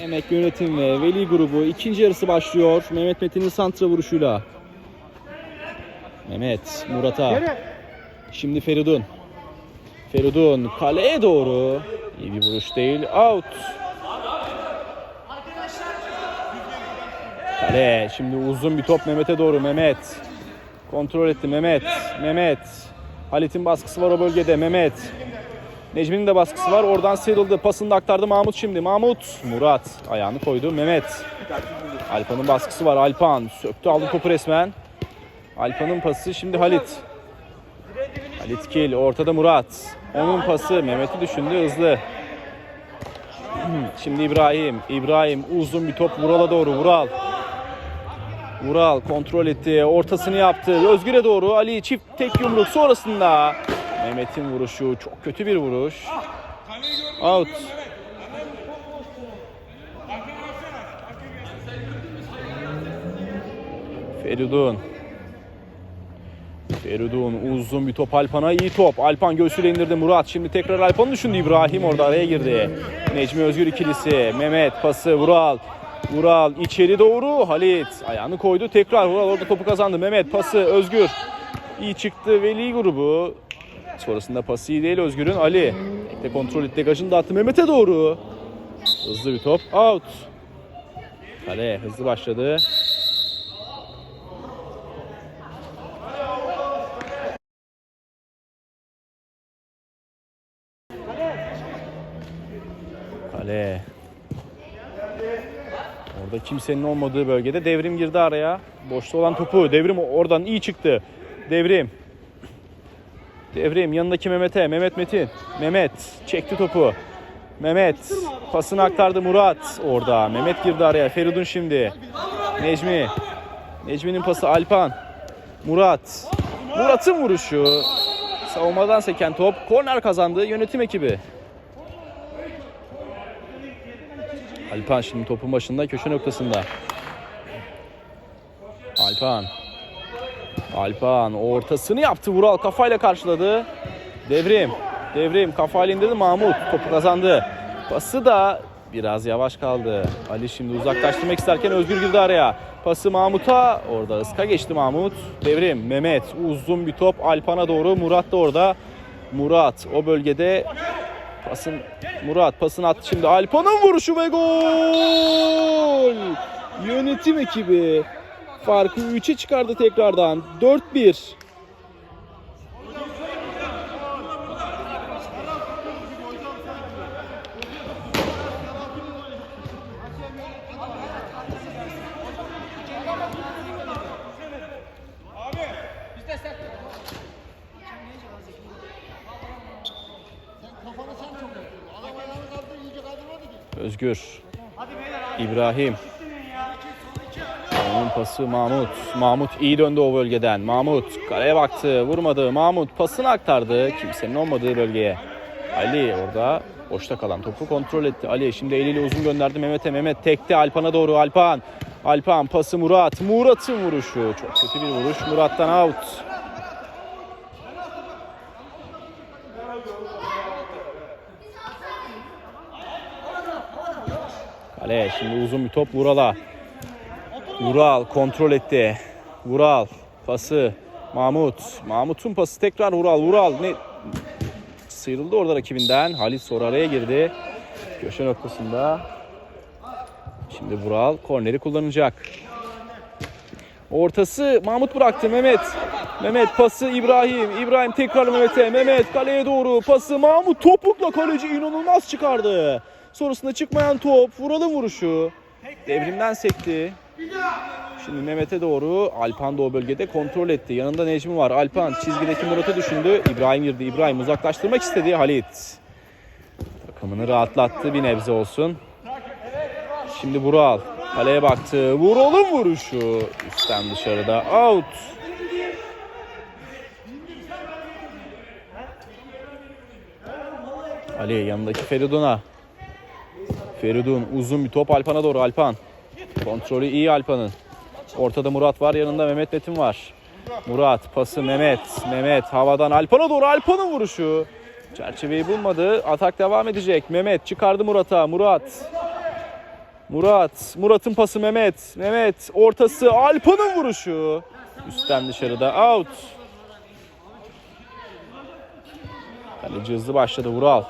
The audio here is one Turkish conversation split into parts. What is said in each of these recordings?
Emek Yönetim ve Veli grubu ikinci yarısı başlıyor. Mehmet Metin'in santra vuruşuyla. Mehmet Murat'a. Şimdi Feridun. Feridun kaleye doğru. İyi bir vuruş değil. Out. Kale. Şimdi uzun bir top Mehmet'e doğru. Mehmet. Kontrol etti Mehmet. Mehmet. Halit'in baskısı var o bölgede. Mehmet. Necmi'nin de baskısı var. Oradan sıyrıldı. Pasını da aktardı Mahmut şimdi. Mahmut. Murat. Ayağını koydu. Mehmet. Alpan'ın baskısı var. Alpan. Söktü aldı topu resmen. Alpan'ın pası şimdi Halit. Halit Kil. Ortada Murat. Onun pası. Mehmet'i düşündü. Hızlı. Şimdi İbrahim. İbrahim uzun bir top Vural'a doğru. Vural. Vural kontrol etti. Ortasını yaptı. Özgür'e doğru. Ali çift tek yumruk sonrasında. Mehmet'in vuruşu çok kötü bir vuruş. Out. Feridun. Feridun uzun bir top Alpan'a iyi top. Alpan göğsüyle indirdi Murat. Şimdi tekrar Alpan'ı düşündü İbrahim orada araya girdi. Necmi Özgür ikilisi. Mehmet pası Vural. Vural içeri doğru Halit ayağını koydu tekrar Vural orada topu kazandı. Mehmet pası Özgür. İyi çıktı Veli grubu. Sonrasında pası değil Özgür'ün Ali. Tekte kontrol etti degajını da attı Mehmet'e doğru. Hızlı bir top out. Kale hızlı başladı. Kale. Orada kimsenin olmadığı bölgede devrim girdi araya. Boşta olan topu devrim oradan iyi çıktı. Devrim. Devrim yanındaki Mehmet'e. Mehmet Metin. Mehmet çekti topu. Mehmet pasını aktardı Murat orada. Mehmet girdi araya. Feridun şimdi. Necmi. Necmi'nin pası Alpan. Murat. Murat'ın vuruşu. Savunmadan seken top. Korner kazandı yönetim ekibi. Alpan şimdi topun başında köşe noktasında. Alpan. Alpan ortasını yaptı. Vural kafayla karşıladı. Devrim. Devrim kafayla indirdi. Mahmut topu kazandı. Pası da biraz yavaş kaldı. Ali şimdi uzaklaştırmak isterken Özgür girdi araya. Pası Mahmut'a. Orada ıska geçti Mahmut. Devrim. Mehmet. Uzun bir top Alpan'a doğru. Murat da orada. Murat o bölgede Pasın Murat pasını attı şimdi Alpan'ın vuruşu ve gol! Yönetim ekibi farkı 3'e çıkardı tekrardan. 4-1. Özgür. İbrahim. Pası Mahmut. Mahmut iyi döndü o bölgeden. Mahmut kaleye baktı. Vurmadı. Mahmut pasını aktardı. Kimsenin olmadığı bölgeye. Ali orada boşta kalan topu kontrol etti. Ali şimdi eliyle uzun gönderdi Mehmet'e. Mehmet tekte Alpan'a doğru. Alpan. Alpan pası Murat. Murat'ın vuruşu. Çok kötü bir vuruş. Murat'tan out. Kale şimdi uzun bir top Vural'a. Vural kontrol etti. Vural pası Mahmut. Mahmut'un pası tekrar Vural. Vural ne sıyrıldı orada rakibinden. Halit sonra araya girdi. Köşe noktasında. Şimdi Vural korneri kullanacak. Ortası Mahmut bıraktı Mehmet. Mehmet pası İbrahim. İbrahim tekrar Mehmet'e. Mehmet kaleye doğru pası Mahmut topukla kaleci inanılmaz çıkardı. Sonrasında çıkmayan top. Vural'ın vuruşu. Devrimden sekti. Şimdi Mehmet'e doğru Alpan da o bölgede kontrol etti. Yanında Necmi var. Alpan çizgideki Murat'ı düşündü. İbrahim girdi. İbrahim uzaklaştırmak istedi. Halit. Takımını rahatlattı bir nebze olsun. Şimdi Vural. Kaleye baktı. Vural'ın vuruşu. Üstten dışarıda. Out. Ali yanındaki Feridun'a. Feridun uzun bir top Alpan'a doğru Alpan. Kontrolü iyi Alpan'ın. Ortada Murat var yanında Mehmet Metin var. Murat pası Mehmet. Mehmet havadan Alpan'a doğru Alpan'ın vuruşu. Çerçeveyi bulmadı. Atak devam edecek. Mehmet çıkardı Murat'a. Murat. Murat. Murat'ın pası Mehmet. Mehmet ortası Alpan'ın vuruşu. Üstten dışarıda out. Kaleci hızlı başladı Vural.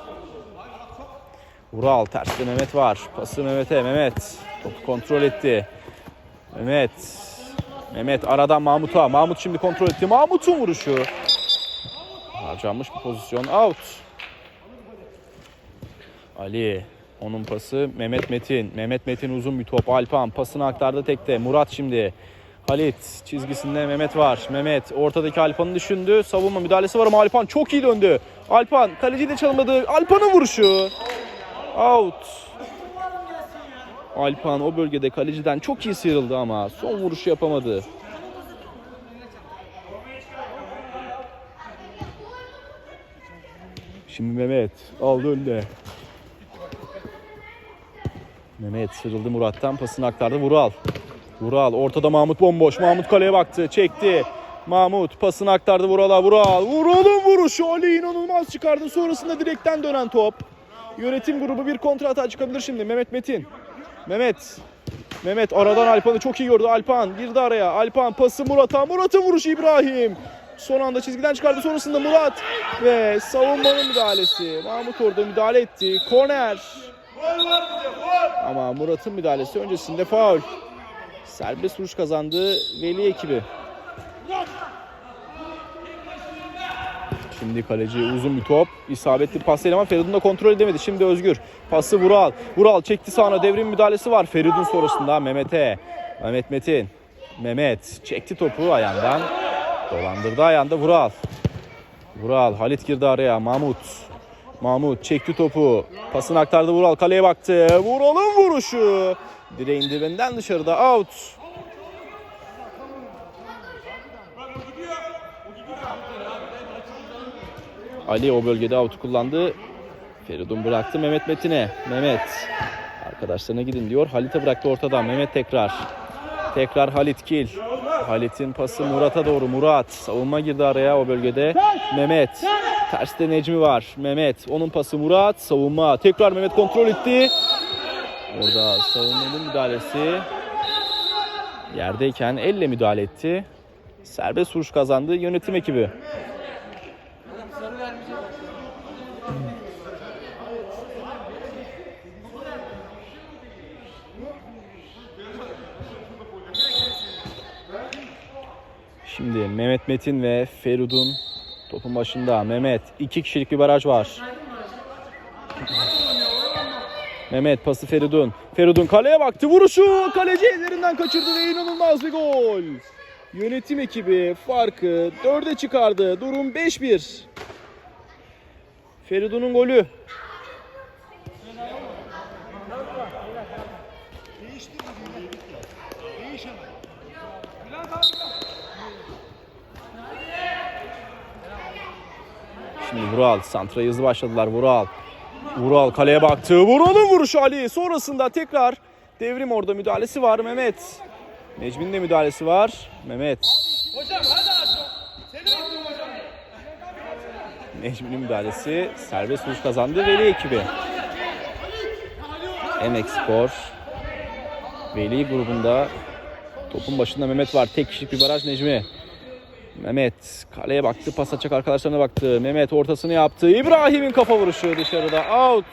Vural terste Mehmet var. Pası Mehmet'e. Mehmet topu kontrol etti. Mehmet. Mehmet aradan Mahmut'a. Mahmut şimdi kontrol etti. Mahmut'un vuruşu. Harcanmış bir pozisyon. Out. Ali. Onun pası Mehmet Metin. Mehmet Metin uzun bir top. Alpan pasını aktardı tekte. Murat şimdi. Halit çizgisinde Mehmet var. Mehmet ortadaki Alpan'ı düşündü. Savunma müdahalesi var ama Alpan çok iyi döndü. Alpan kaleci de çalmadı. Alpan'ın vuruşu. Out. Alpan o bölgede kaleciden çok iyi sıyrıldı ama son vuruşu yapamadı. Şimdi Mehmet aldı önüne. Mehmet sıyrıldı Murat'tan pasını aktardı Vural. Vural ortada Mahmut bomboş. Mahmut kaleye baktı çekti. Mahmut pasını aktardı Vural'a. Vural. Vural'ın vuruşu Ali inanılmaz çıkardı. Sonrasında direkten dönen top. Yönetim grubu bir kontra hata çıkabilir şimdi. Mehmet Metin. Mehmet. Mehmet aradan Alpan'ı çok iyi gördü. Alpan girdi araya. Alpan pası Murat'a. Murat'ın vuruşu İbrahim. Son anda çizgiden çıkardı. Sonrasında Murat ve savunmanın müdahalesi. Mahmut orada müdahale etti. Korner. Ama Murat'ın müdahalesi öncesinde faul. Serbest vuruş kazandı Veli ekibi. Şimdi kaleci uzun bir top. İsabetli pas değil ama Feridun da kontrol edemedi. Şimdi Özgür. Pası Vural. Vural çekti sağına. Devrim müdahalesi var. Feridun sonrasında Mehmet'e. Mehmet Metin. Mehmet çekti topu ayağından. Dolandırdı ayağında Vural. Vural. Halit girdi araya. Mahmut. Mahmut çekti topu. Pasını aktardı Vural. Kaleye baktı. Vural'ın vuruşu. Direğin dibinden dışarıda out. Ali o bölgede out kullandı. Feridun bıraktı Mehmet Metin'e. Mehmet arkadaşlarına gidin diyor. Halit'e bıraktı ortadan. Mehmet tekrar. Tekrar Halit Kil. Halit'in pası Murat'a doğru. Murat savunma girdi araya o bölgede. Mehmet. Terste Necmi var. Mehmet. Onun pası Murat. Savunma. Tekrar Mehmet kontrol etti. Orada savunmanın müdahalesi. Yerdeyken elle müdahale etti. Serbest vuruş kazandı yönetim ekibi. Şimdi Mehmet Metin ve Feridun topun başında. Mehmet iki kişilik bir baraj var. Mehmet pası Feridun. Feridun kaleye baktı. Vuruşu kaleci ellerinden kaçırdı ve inanılmaz bir gol. Yönetim ekibi farkı dörde çıkardı. Durum 5-1. Feridun'un golü. Şimdi Vural. Santra'yı hızlı başladılar. Vural. Vural kaleye baktı. Vural'ın vuruşu Ali. Sonrasında tekrar devrim orada müdahalesi var. Mehmet. Necmi'nin de müdahalesi var. Mehmet. Necmi'nin müdahalesi serbest vuruş kazandı Veli ekibi. Emek Spor. Veli grubunda topun başında Mehmet var. Tek kişilik bir baraj Necmi. Mehmet kaleye baktı, pas açacak arkadaşlarına baktı. Mehmet ortasını yaptı. İbrahim'in kafa vuruşu dışarıda out.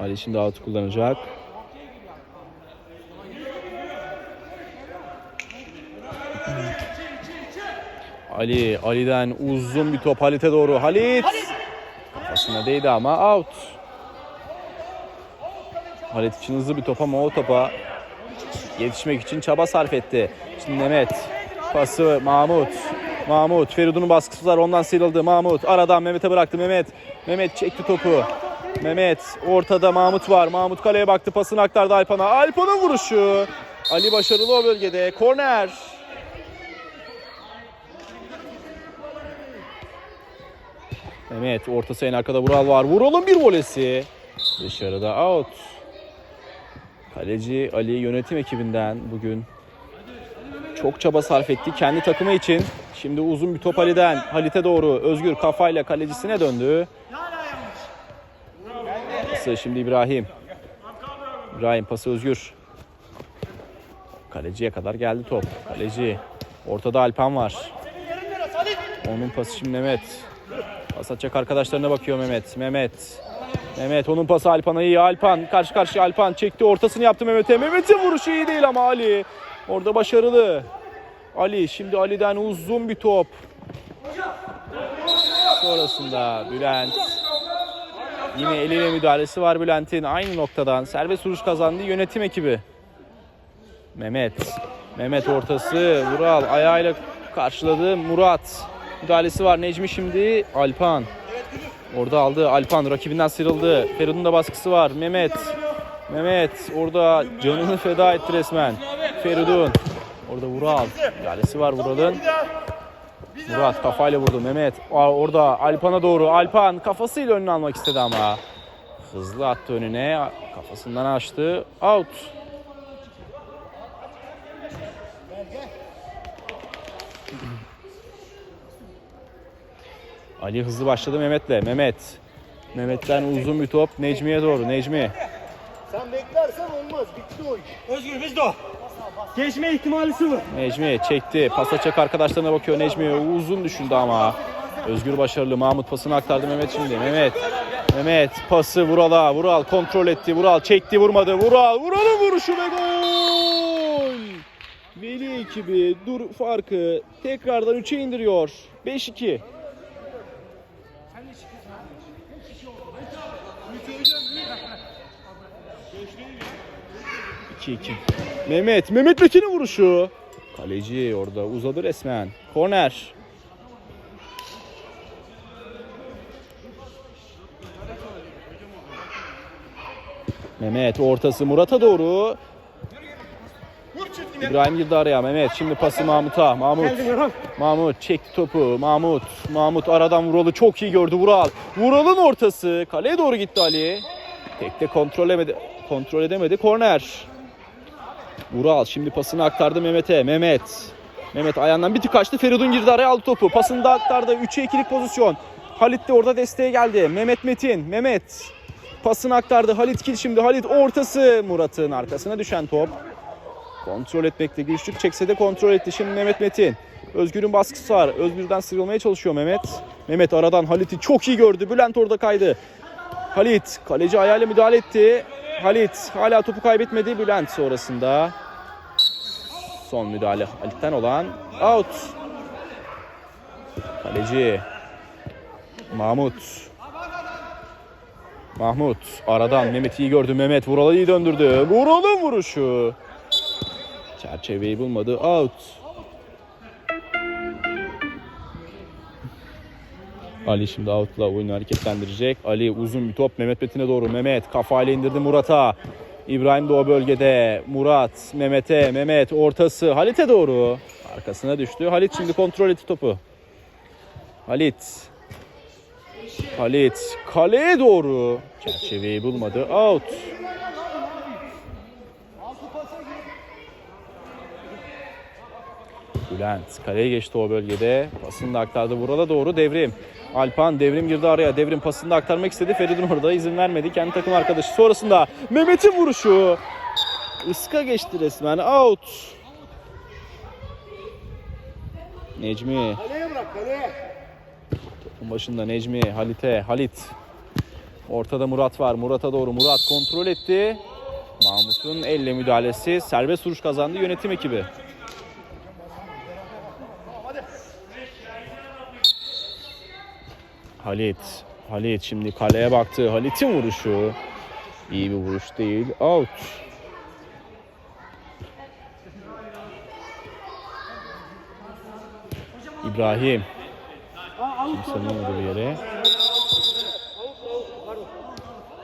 Ali şimdi out kullanacak. Ali, Ali'den uzun bir top Halit'e doğru. Halit! Kafasına değdi ama out. Halit için hızlı bir top ama o topa yetişmek için çaba sarf etti. Şimdi Mehmet pası Mahmut. Mahmut Feridun'un baskısı var ondan sıyrıldı. Mahmut aradan Mehmet'e bıraktı. Mehmet Mehmet çekti topu. Mehmet ortada Mahmut var. Mahmut kaleye baktı pasını aktardı Alpan'a. Alpan'ın vuruşu. Ali başarılı o bölgede. Korner. Mehmet ortası en arkada Vural var. Vural'ın bir volesi. Dışarıda out. Kaleci Ali yönetim ekibinden bugün çok çaba sarf etti kendi takımı için. Şimdi uzun bir top Ali'den. Halit'e doğru. Özgür kafayla kalecisine döndü. Pası şimdi İbrahim. İbrahim pası Özgür. Kaleciye kadar geldi top. Kaleci. Ortada Alpan var. Onun pası şimdi Mehmet. Pas atacak arkadaşlarına bakıyor Mehmet. Mehmet. Mehmet onun pası Alpan'a iyi. Alpan karşı karşıya Alpan çekti ortasını yaptı Mehmet'e. Mehmet'in vuruşu iyi değil ama Ali. Orada başarılı. Ali şimdi Ali'den uzun bir top. Sonrasında Bülent. Yine eliyle müdahalesi var Bülent'in. Aynı noktadan serbest vuruş kazandı yönetim ekibi. Mehmet. Mehmet ortası. Vural ayağıyla karşıladı. Murat. Müdahalesi var. Necmi şimdi. Alpan. Orada aldı. Alpan rakibinden sıyrıldı. Feridun da baskısı var. Mehmet. Mehmet orada canını feda etti resmen. Feridun. Orada Vural. Müdahalesi var Vural'ın. Murat kafayla vurdu. Mehmet orada Alpan'a doğru. Alpan kafasıyla önüne almak istedi ama. Hızlı attı önüne. Kafasından açtı. Out. Ali hızlı başladı Mehmet'le. Mehmet. Mehmet'ten uzun bir top Necmi'ye doğru. Necmi. Sen beklersen olmaz. Bitti o iş. Özgür biz de o. Geçme ihtimali sıfır. Necmi çekti. Pas açacak arkadaşlarına bakıyor Necmi. Uzun düşündü ama. Özgür başarılı. Mahmut pasını aktardı Mehmet şimdi. Mehmet. Mehmet pası Vural'a. Vural kontrol etti. Vural çekti vurmadı. Vural. Vural'ın vuruşu ve gol. Veli ekibi dur farkı tekrardan 3'e indiriyor. 5-2. İki iki. Mehmet, Mehmet Metin'in vuruşu. Kaleci orada uzadı resmen. Korner. Mehmet ortası Murat'a doğru. İbrahim girdi araya Mehmet. Şimdi pası Mahmut'a. Mahmut. Mahmut çekti topu. Mahmut. Mahmut aradan Vural'ı çok iyi gördü Vural. Vural'ın ortası. Kaleye doğru gitti Ali. Tekte kontrol edemedi. Kontrol edemedi. Korner. Vural şimdi pasını aktardı Mehmet'e. Mehmet. Mehmet ayağından bir tık kaçtı. Feridun girdi araya aldı topu. Pasını da aktardı. 3'e 2'lik pozisyon. Halit de orada desteğe geldi. Mehmet Metin. Mehmet. Pasını aktardı. Halit Kil şimdi. Halit ortası. Murat'ın arkasına düşen top. Kontrol etmekte güçlük çekse de kontrol etti. Şimdi Mehmet Metin. Özgür'ün baskısı var. Özgür'den sıyrılmaya çalışıyor Mehmet. Mehmet aradan Halit'i çok iyi gördü. Bülent orada kaydı. Halit kaleci ayağıyla müdahale etti. Halit hala topu kaybetmedi. Bülent sonrasında son müdahale Halit'ten olan out. Kaleci Mahmut. Mahmut aradan Mehmet'i iyi gördü. Mehmet Vural'ı iyi döndürdü. Vural'ın vuruşu. Çerçeveyi bulmadı. Out. Ali şimdi out'la oyunu hareketlendirecek. Ali uzun bir top Mehmet Metin'e doğru. Mehmet kafayla indirdi Murat'a. İbrahim de o bölgede. Murat, Mehmet'e, Mehmet ortası Halit'e doğru. Arkasına düştü. Halit şimdi kontrol etti topu. Halit. Halit kaleye doğru. Çerçeveyi bulmadı. Out. Bülent kaleye geçti o bölgede. Pasını da aktardı Vural'a doğru devrim. Alpan devrim girdi araya. Devrim pasını da aktarmak istedi. Feridun orada izin vermedi. Kendi takım arkadaşı. Sonrasında Mehmet'in vuruşu. Iska geçti resmen. Out. Necmi. Kaleye bırak kaleye. Topun başında Necmi. Halit'e. Halit. Ortada Murat var. Murat'a doğru. Murat kontrol etti. Mahmut'un elle müdahalesi. Serbest vuruş kazandı yönetim ekibi. Halit. Halit şimdi kaleye baktı. Halit'in vuruşu. İyi bir vuruş değil. Out. İbrahim. Kimsenin olmadığı bir yere.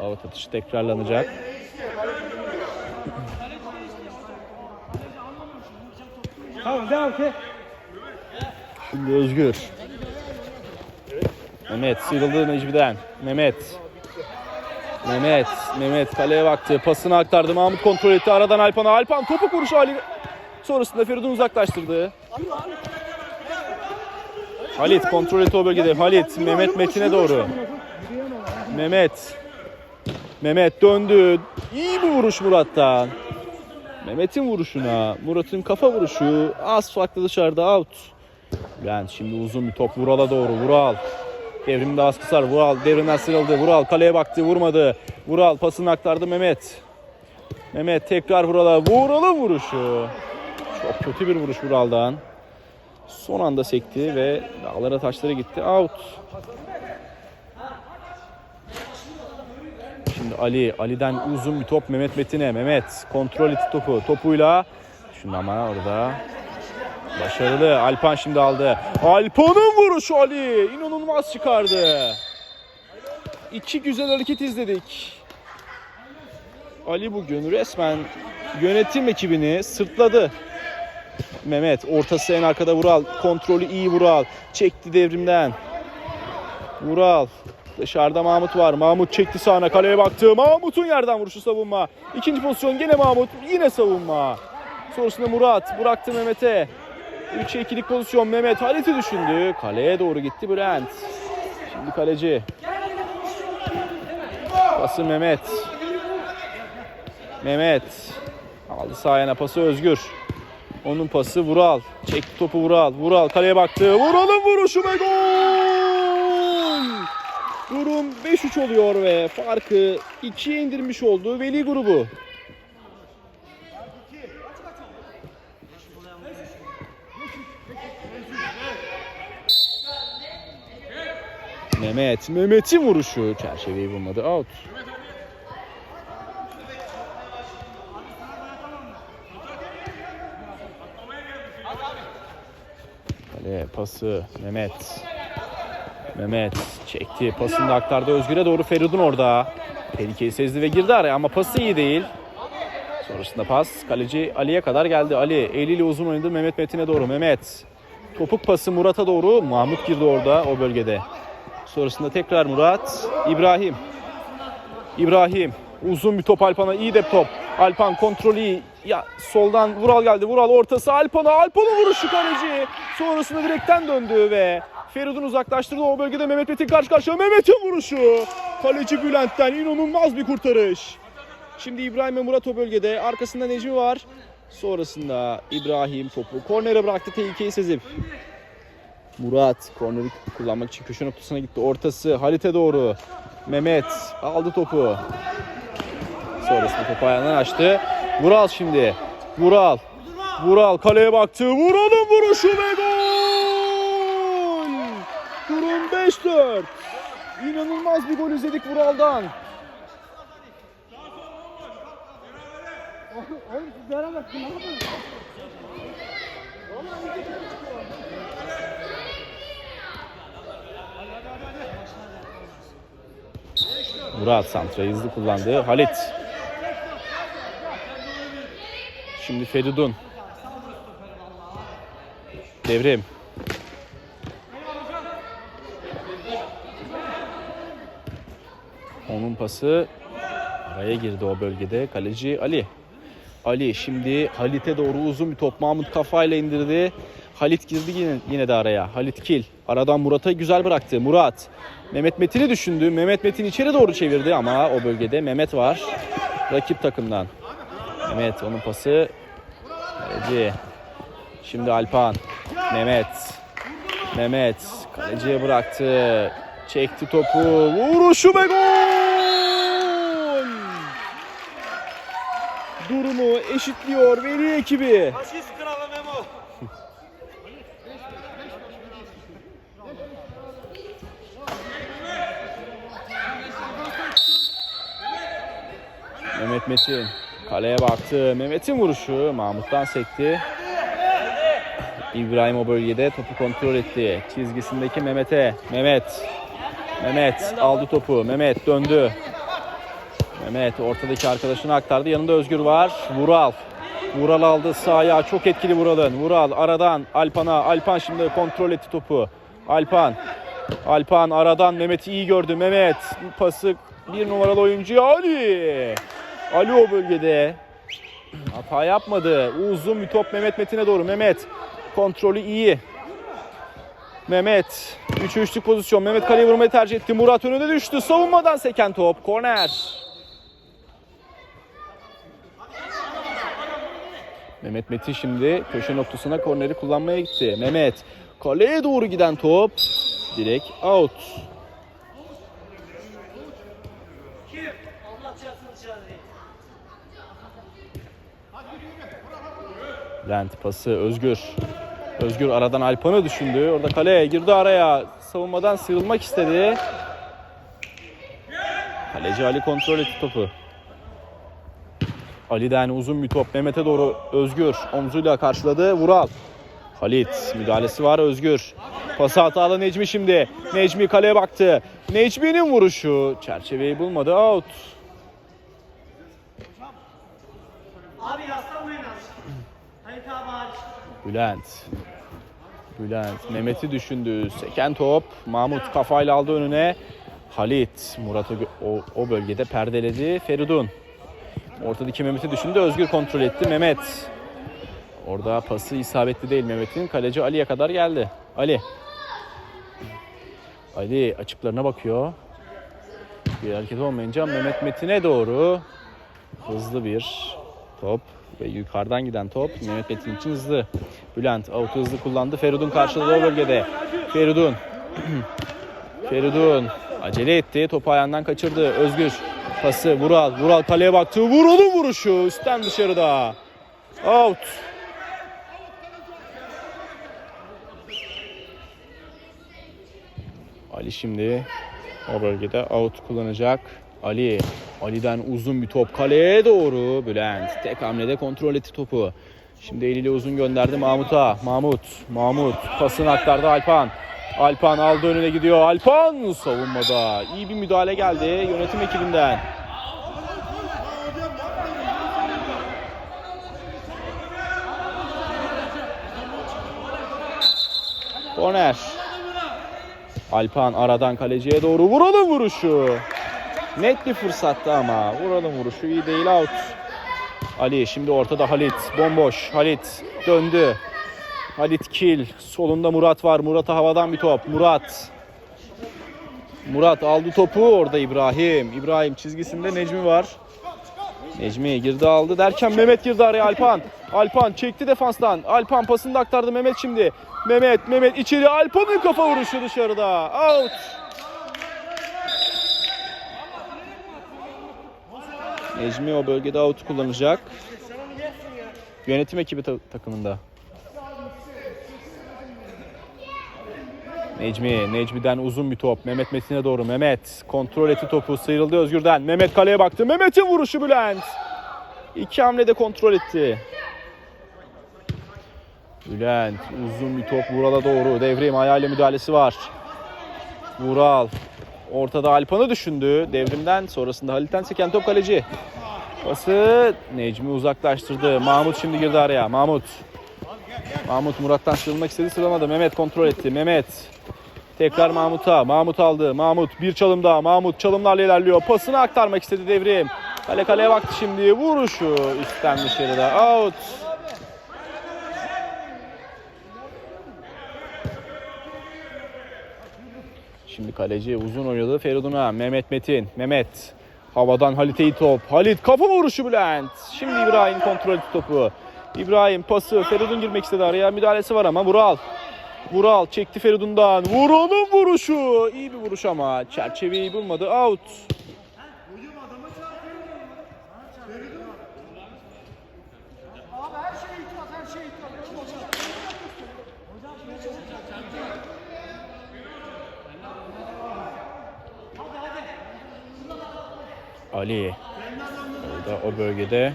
Out atışı tekrarlanacak. Tamam devam ki. Şimdi Özgür. Mehmet sıyrıldı Necmi'den. Mehmet. Mehmet. Mehmet kaleye baktı. Pasını aktardı. Mahmut kontrol etti. Aradan Alpan'a. Alpan topu kuruşu Ali. Sonrasında Feridun uzaklaştırdı. Halit kontrol etti o bölgede. Halit Mehmet Metin'e doğru. Mehmet. Mehmet döndü. İyi bir vuruş Murat'tan. Mehmet'in vuruşuna. Murat'ın kafa vuruşu. Az farklı dışarıda out. Ben şimdi uzun bir top Vural'a doğru. Vural. Devrimde az kısar. Vural devrimden sıyrıldı. Vural kaleye baktı. Vurmadı. Vural pasını aktardı Mehmet. Mehmet tekrar Vural'a. Vural'ın vuruşu. Çok kötü bir vuruş Vural'dan. Son anda sekti ve dağlara taşlara gitti. Out. Şimdi Ali. Ali'den uzun bir top Mehmet Metin'e. Mehmet kontrol etti topu. Topuyla. Şimdi ama orada Başarılı. Alpan şimdi aldı. Alpan'ın vuruşu Ali. İnanılmaz çıkardı. İki güzel hareket izledik. Ali bugün resmen yönetim ekibini sırtladı. Mehmet ortası en arkada Vural. Kontrolü iyi Vural. Çekti devrimden. Vural. Dışarıda Mahmut var. Mahmut çekti sağına kaleye baktı. Mahmut'un yerden vuruşu savunma. İkinci pozisyon gene Mahmut. Yine savunma. Sonrasında Murat. Bıraktı Mehmet'e. 3'e 2'lik pozisyon Mehmet Halit'i düşündü. Kaleye doğru gitti Brent. Şimdi kaleci. Pası Mehmet. Mehmet. Aldı sağ pası Özgür. Onun pası Vural. Çekti topu Vural. Vural kaleye baktı. Vural'ın vuruşu ve gol! Durum 5-3 oluyor ve farkı 2'ye indirmiş oldu Veli grubu. Mehmet. Mehmet'in vuruşu. Çerçeveyi bulmadı. Out. Kale pası. Mehmet. Mehmet çekti. Pasını da aktardı Özgür'e doğru Feridun orada. Tehlikeyi sezdi ve girdi araya ama pası iyi değil. Sonrasında pas kaleci Ali'ye kadar geldi. Ali eliyle uzun oynadı Mehmet Metin'e doğru. Mehmet. Topuk pası Murat'a doğru. Mahmut girdi orada o bölgede. Sonrasında tekrar Murat. İbrahim. İbrahim. Uzun bir top Alpan'a. iyi de top. Alpan kontrolü iyi. Ya soldan Vural geldi. Vural ortası Alpan'a. Alpan'ın vuruşu kaleci. Sonrasında direkten döndü ve Feridun uzaklaştırdı. O bölgede Mehmet Metin karşı karşıya. Mehmet'in vuruşu. Kaleci Bülent'ten inanılmaz bir kurtarış. Şimdi İbrahim ve Murat o bölgede. Arkasında Necmi var. Sonrasında İbrahim topu kornere bıraktı tehlikeyi sezip. Murat korneri kullanmak için köşe noktasına gitti. Ortası Halit'e doğru. Mehmet aldı topu. Sonrasında topu ayağından açtı. Vural şimdi. Vural. Vural kaleye baktı. Vural'ın vuruşu ve gol! Durum 5-4. İnanılmaz bir gol izledik Vural'dan. Murat santrayı hızlı kullandı. Halit. Şimdi Feridun. Devrim. Onun pası araya girdi o bölgede. Kaleci Ali. Ali şimdi Halit'e doğru uzun bir top. Mahmut kafayla indirdi. Halit girdi yine, yine de araya. Halit Kil. Aradan Murat'a güzel bıraktı. Murat. Mehmet Metin'i düşündü. Mehmet Metin içeri doğru çevirdi ama o bölgede Mehmet var. Rakip takımdan. Mehmet onun pası. Kaleci. Şimdi Alpan. Mehmet. Mehmet. Kaleciye bıraktı. Çekti topu. Vuruşu ve gol! Durumu eşitliyor Veli ekibi. Mehmet Metin kaleye baktı. Mehmet'in vuruşu Mahmut'tan sekti. İbrahim o bölgede topu kontrol etti. Çizgisindeki Mehmet'e. Mehmet. Mehmet aldı topu. Mehmet döndü. Mehmet ortadaki arkadaşına aktardı. Yanında Özgür var. Vural. Vural aldı sahaya. Çok etkili Vural'ın. Vural aradan Alpan'a. Alpan şimdi kontrol etti topu. Alpan. Alpan aradan Mehmet'i iyi gördü. Mehmet pası bir numaralı oyuncu Ali. Ali o bölgede. Hata yapmadı. Uzun bir top Mehmet Metin'e doğru. Mehmet kontrolü iyi. Mehmet 3'e 3'lük pozisyon. Mehmet kaleye vurmayı tercih etti. Murat önüne düştü. Savunmadan seken top. Korner. Mehmet Metin şimdi köşe noktasına korneri kullanmaya gitti. Mehmet kaleye doğru giden top direkt out. Lent pası Özgür. Özgür aradan Alpan'ı düşündü. Orada kaleye girdi araya. Savunmadan sıyrılmak istedi. Kaleci Ali kontrol etti topu. Ali'den uzun bir top Mehmet'e doğru Özgür omzuyla karşıladı. Vural. Halit müdahalesi var Özgür. Pası hatalı Necmi şimdi. Necmi kaleye baktı. Necmi'nin vuruşu çerçeveyi bulmadı. Out. Abi yaslanmayın az. Halit abi hariç. Bülent. Bülent Mehmet'i düşündü. Seken top. Mahmut kafayla aldı önüne. Halit Murat'ı o, o bölgede perdeledi. Feridun. Ortadaki Mehmet'i düşündü. Özgür kontrol etti. Mehmet. Orada pası isabetli değil Mehmet'in. Kaleci Ali'ye kadar geldi. Ali. Ali açıklarına bakıyor. Bir hareket olmayınca Mehmet Metin'e doğru hızlı bir top ve yukarıdan giden top Mehmet Metin için hızlı. Bülent avutu hızlı kullandı. Feridun karşıladı o bölgede. Feridun. Feridun acele etti. Topu ayağından kaçırdı. Özgür pası Vural. Vural kaleye baktı. Vural'ın vuruşu üstten dışarıda. Out. Ali şimdi o bölgede out kullanacak. Ali. Ali'den uzun bir top kaleye doğru. Bülent tek hamlede kontrol etti topu. Şimdi eliyle uzun gönderdi Mahmut'a. Mahmut. Mahmut pasını aktardı Alpan. Alpan aldı önüne gidiyor. Alpan savunmada. İyi bir müdahale geldi yönetim ekibinden. Korner. Alpan aradan kaleciye doğru vuralım vuruşu. Net bir fırsattı ama vuralım vuruşu iyi değil out. Ali şimdi ortada Halit bomboş. Halit döndü. Halit kill. Solunda Murat var. Murat'a havadan bir top. Murat. Murat aldı topu orada İbrahim. İbrahim çizgisinde Necmi var. Necmi girdi aldı derken Mehmet girdi araya Alpan. Alpan çekti defanstan. Alpan pasını da aktardı Mehmet şimdi. Mehmet, Mehmet içeri Alpan'ın kafa vuruşu dışarıda. Out. Necmi o bölgede out kullanacak. Yönetim ekibi ta- takımında. Necmi, Necmi'den uzun bir top. Mehmet Metin'e doğru. Mehmet kontrol etti topu. Sıyrıldı Özgür'den. Mehmet kaleye baktı. Mehmet'in vuruşu Bülent. İki hamlede kontrol etti. Bülent uzun bir top Vural'a doğru. Devrim ayağıyla müdahalesi var. Vural ortada Alpan'ı düşündü. Devrimden sonrasında Halit'ten seken top kaleci. Pası Necmi uzaklaştırdı. Mahmut şimdi girdi araya. Mahmut. Mahmut Murat'tan sıyrılmak istedi sıralamadı. Mehmet kontrol etti. Mehmet. Tekrar Mahmut'a. Mahmut aldı. Mahmut bir çalım daha. Mahmut çalımlarla ilerliyor. Pasını aktarmak istedi Devrim. Kale kaleye baktı şimdi. Vuruşu üstten dışarıda. Out. Şimdi kaleci uzun oynadı Feridun'a. Mehmet Metin. Mehmet. Havadan Halit'e top. Halit kafa vuruşu Bülent. Şimdi İbrahim kontrol topu. İbrahim pası. Feridun girmek istedi araya. Müdahalesi var ama Vural. Vural çekti Feridun'dan. Vural'ın vuruşu. İyi bir vuruş ama çerçeveyi bulmadı. Out. Ali. Orada o bölgede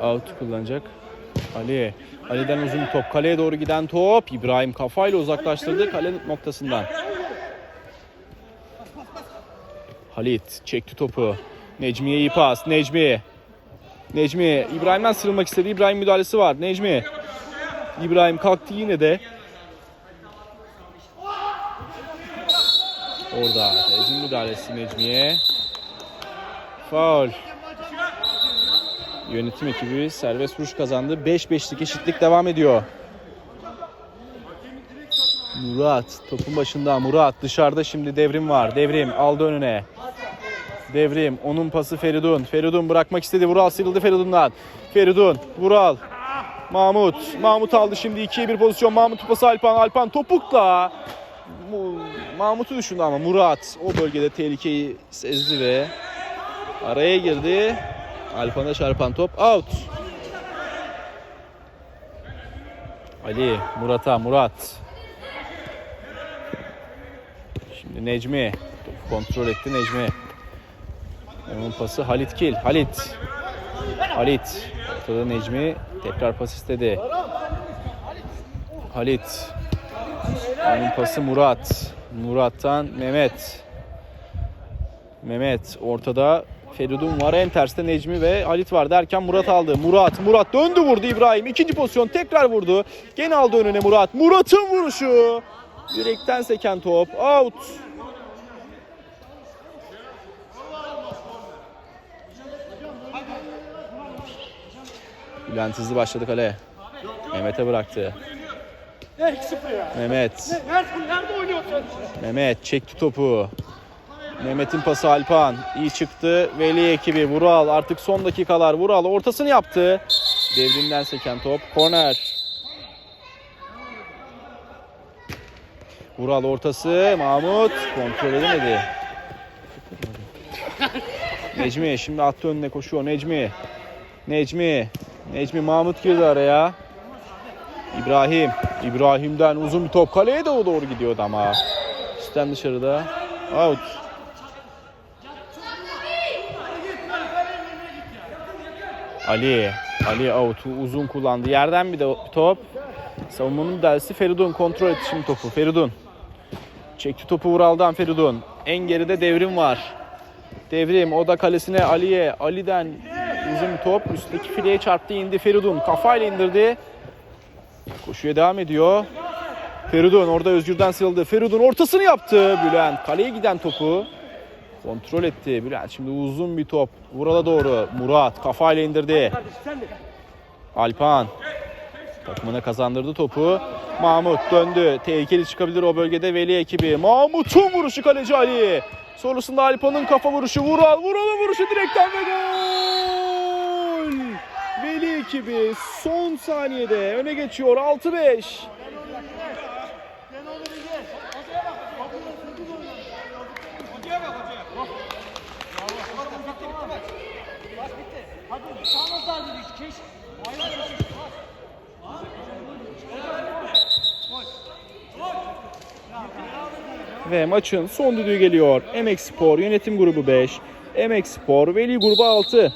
out kullanacak. Ali. Ali'den uzun top. Kaleye doğru giden top. İbrahim kafayla uzaklaştırdı kale noktasından. Halit çekti topu. Necmi'ye iyi pas. Necmi. Necmi. İbrahim'den sıyrılmak istedi. İbrahim müdahalesi var. Necmi. İbrahim kalktı yine de. Orada Tezin müdahalesi Necmi'ye. Faul. Yönetim ekibi serbest vuruş kazandı. 5-5'lik eşitlik devam ediyor. Murat topun başında Murat dışarıda şimdi devrim var. Devrim aldı önüne. Devrim onun pası Feridun. Feridun bırakmak istedi. Vural sıyrıldı Feridun'dan. Feridun, Vural. Mahmut. Mahmut aldı şimdi 2'ye 1 pozisyon. Mahmut pası Alpan. Alpan topukla. Mu- Mahmut'u düşündü ama Murat o bölgede tehlikeyi sezdi ve araya girdi. Alpan'a çarpan top out. Ali, Murat'a, Murat. Şimdi Necmi. Kontrol etti Necmi. Onun pası Halit Kil. Halit. Halit. Ortada Necmi tekrar pas istedi. Halit. Onun pası Murat. Murat'tan Mehmet. Mehmet ortada Feridun var en terste Necmi ve Halit var derken Murat aldı. Murat, Murat döndü vurdu İbrahim. İkinci pozisyon tekrar vurdu. Gene aldı önüne Murat. Murat'ın vuruşu. Direkten seken top. Out. Bülent hızlı başladı kale. Mehmet'e bıraktı. Mehmet. Nerede oynuyorsun? Mehmet çekti topu. Mehmet'in pası Alpan. iyi çıktı. Veli ekibi Vural artık son dakikalar. Vural ortasını yaptı. Devrimden seken top. Korner. Vural ortası. Mahmut kontrol edemedi. Necmi şimdi attı önüne koşuyor. Necmi. Necmi. Necmi Mahmut girdi araya. İbrahim. İbrahim'den uzun bir top kaleye de o doğru gidiyordu ama. Üstten dışarıda. Out. Ali. Ali out. Uzun kullandı. Yerden bir de top. Savunmanın dersi Feridun kontrol etti şimdi topu. Feridun. Çekti topu Vural'dan Feridun. En geride devrim var. Devrim o da kalesine Ali'ye. Ali'den uzun top. Üstteki fileye çarptı indi Feridun. Kafayla indirdi. Koşuya devam ediyor. Feridun orada Özgür'den sıyrıldı. Feridun ortasını yaptı. Bülent kaleye giden topu kontrol etti. Bülent şimdi uzun bir top. Vural'a doğru. Murat kafayla indirdi. Alpan takımına kazandırdı topu. Mahmut döndü. Tehlikeli çıkabilir o bölgede Veli ekibi. Mahmut'un vuruşu kaleci Ali. Sonrasında Alpan'ın kafa vuruşu. Vural. Vural'ın vuruşu direkten ve gol. Veli ekibi son saniyede öne geçiyor 6-5. Ve maçın son düdüğü geliyor. Emek Spor Yönetim Grubu 5. Emek Spor Veli Grubu 6.